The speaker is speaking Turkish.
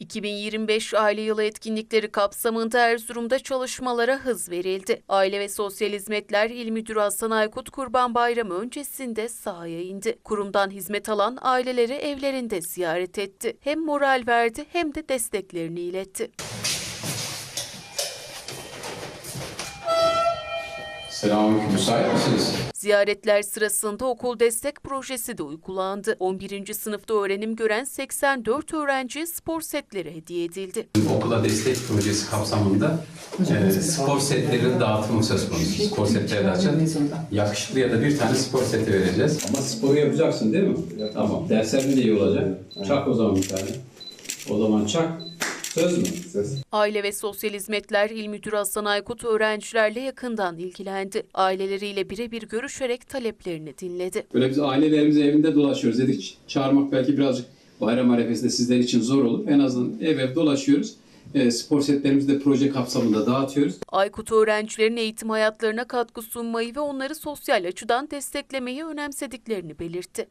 ...2025 Aile Yılı etkinlikleri kapsamında Erzurum'da çalışmalara hız verildi. Aile ve Sosyal Hizmetler İl Müdürü Hasan Aykut Kurban Bayramı öncesinde sahaya indi. Kurumdan hizmet alan aileleri evlerinde ziyaret etti. Hem moral verdi hem de desteklerini iletti. Selamünaleyküm. Müsait misiniz? Ziyaretler sırasında okul destek projesi de uygulandı. 11. sınıfta öğrenim gören 84 öğrenciye spor setleri hediye edildi. Okula destek projesi kapsamında e, spor setlerinin dağıtımı söz konusu. Spor setleri dağıtacağız. Yakışıklı ya da bir tane spor seti vereceğiz. Ama sporu yapacaksın değil mi? Tamam. Derslerin de iyi olacak. Çak o zaman bir tane. O zaman çak. Söz mü? Söz. Aile ve Sosyal Hizmetler İl Müdürü Hasan Aykut öğrencilerle yakından ilgilendi. Aileleriyle birebir görüşerek taleplerini dinledi. Böyle biz ailelerimizi evinde dolaşıyoruz dedik. Çağırmak belki birazcık bayram arefesinde sizler için zor olur. En azından ev ev dolaşıyoruz. E, spor setlerimizi de proje kapsamında dağıtıyoruz. Aykut öğrencilerin eğitim hayatlarına katkı sunmayı ve onları sosyal açıdan desteklemeyi önemsediklerini belirtti.